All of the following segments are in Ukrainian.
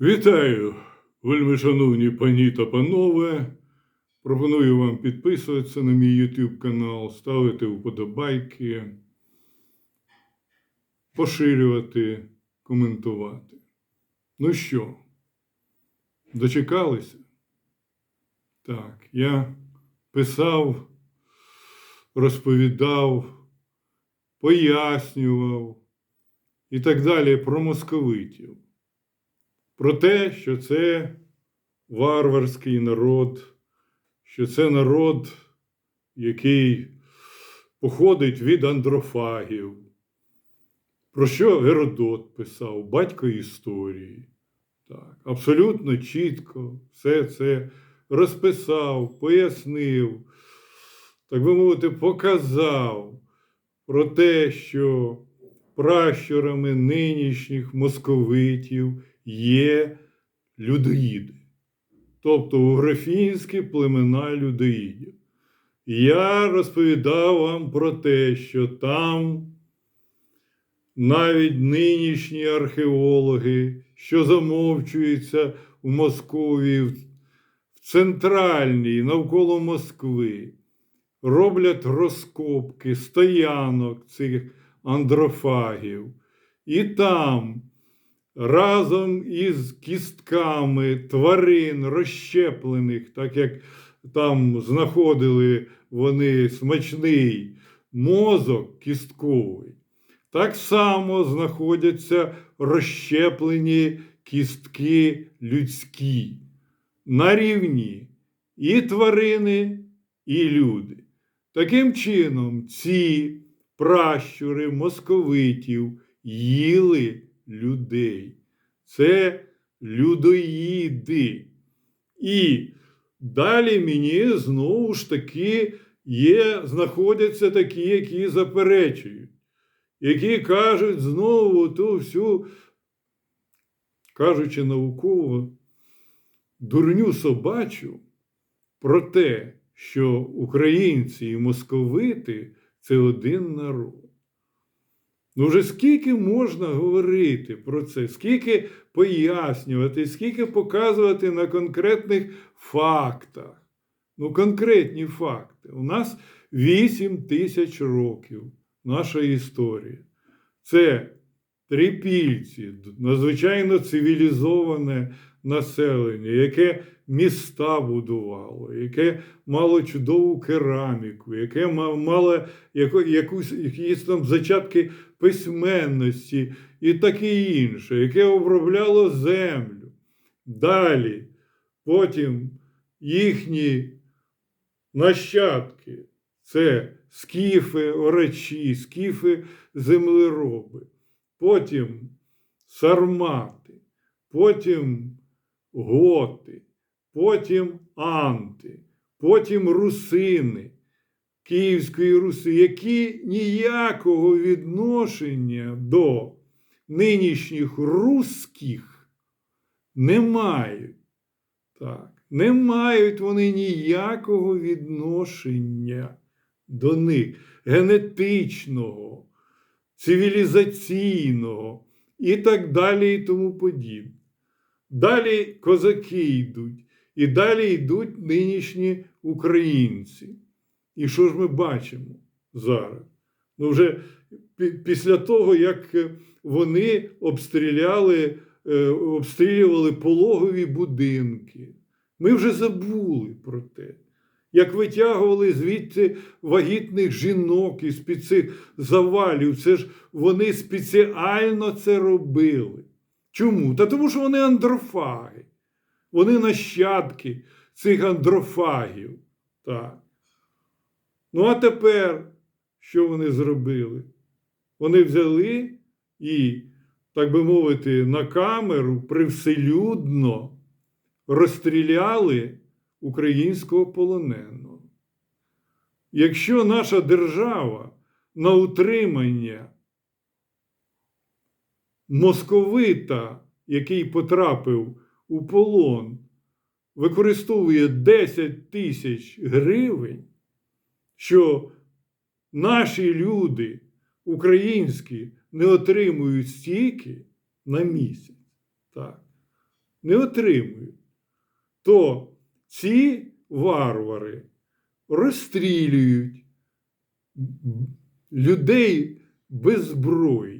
Вітаю, вельми шановні пані та панове. Пропоную вам підписуватися на мій YouTube канал, ставити вподобайки, поширювати, коментувати. Ну що, дочекалися? Так, я писав, розповідав, пояснював і так далі про московитів про те, що це варварський народ, що це народ, який походить від андрофагів, про що Геродот писав, батько історії. Так, Абсолютно чітко все це розписав, пояснив, так би мовити, показав про те, що пращурами нинішніх московитів є людоїди, тобто уграфінські племена людоїдів. Я розповідав вам про те, що там навіть нинішні археологи, що замовчуються в Московії, в центральній, навколо Москви, роблять розкопки стоянок цих андрофагів. І там разом із кістками тварин розщеплених, так як там знаходили вони смачний мозок кістковий, так само знаходяться розщеплені кістки людські на рівні і тварини, і люди. Таким чином, ці пращури московитів їли людей. Це людоїди. І далі мені знову ж таки є, знаходяться такі, які заперечують, які кажуть знову ту всю, кажучи науково, дурню собачу про те, що українці і московити це один народ. Ну, вже скільки можна говорити про це, скільки пояснювати, скільки показувати на конкретних фактах. Ну, конкретні факти. У нас 8 тисяч років нашої історії. Це трипільці, надзвичайно цивілізоване населення, яке міста будувало, яке мало чудову кераміку, яке мало якусь, якісь там зачатки письменності і таке інше, яке обробляло землю. Далі, потім їхні нащадки це скіфи, орачі, скіфи землероби, потім сармати, потім готи, потім анти, потім русини. Київської Руси, які ніякого відношення до нинішніх русських не мають. Так, Не мають вони ніякого відношення до них генетичного, цивілізаційного і так далі, і тому подібне. Далі козаки йдуть, і далі йдуть нинішні українці. І що ж ми бачимо зараз? Ну, вже після того, як вони обстріляли, е, обстрілювали пологові будинки, ми вже забули про те, як витягували звідти вагітних жінок із під цих завалів. Це ж вони спеціально це робили. Чому? Та тому що вони андрофаги, вони нащадки цих андрофагів. Так. Ну, а тепер, що вони зробили? Вони взяли і, так би мовити, на камеру привселюдно розстріляли українського полоненого. Якщо наша держава на утримання московита, який потрапив у полон, використовує 10 тисяч гривень, що наші люди українські не отримують стільки на місяць. Так. не отримують, то ці варвари розстрілюють людей без зброї,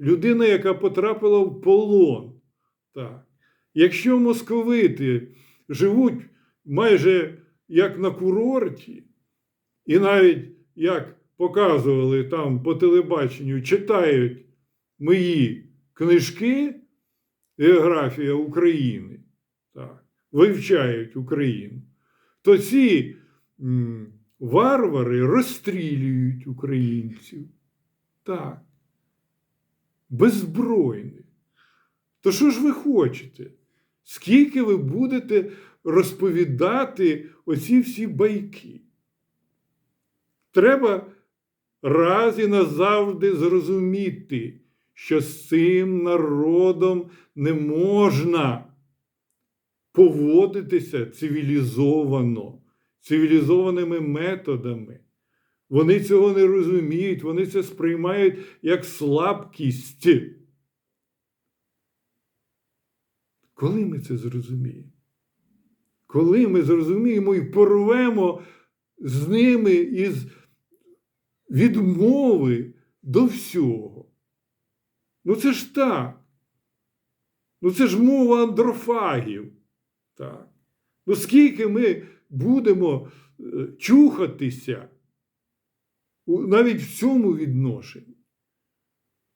людина, яка потрапила в полон. Так. Якщо московити живуть майже як на курорті, і навіть як показували там по телебаченню, читають мої книжки Географія України, так, вивчають Україну, то ці варвари розстрілюють українців. Так. Беззбройних. То що ж ви хочете? Скільки ви будете розповідати оці всі байки? Треба раз і назавжди зрозуміти, що з цим народом не можна поводитися цивілізовано, цивілізованими методами. Вони цього не розуміють, вони це сприймають як слабкість. Коли ми це зрозуміємо? Коли ми зрозуміємо і порвемо з ними із відмови до всього. Ну це ж так. Ну це ж мова андрофагів. Так. Ну скільки ми будемо е, чухатися навіть в цьому відношенні?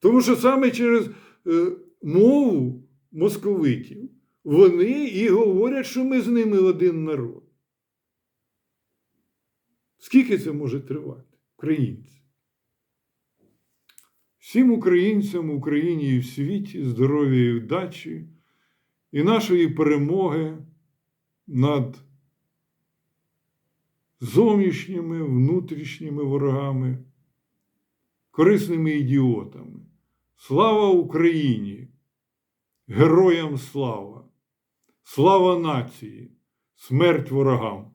Тому що саме через е, мову московитів вони і говорять, що ми з ними один народ. Скільки це може тривати, українці? Всім українцям в Україні і в світі здоров'я і вдачі і нашої перемоги над зовнішніми, внутрішніми ворогами, корисними ідіотами. Слава Україні! Героям слава! Слава нації! Смерть ворогам!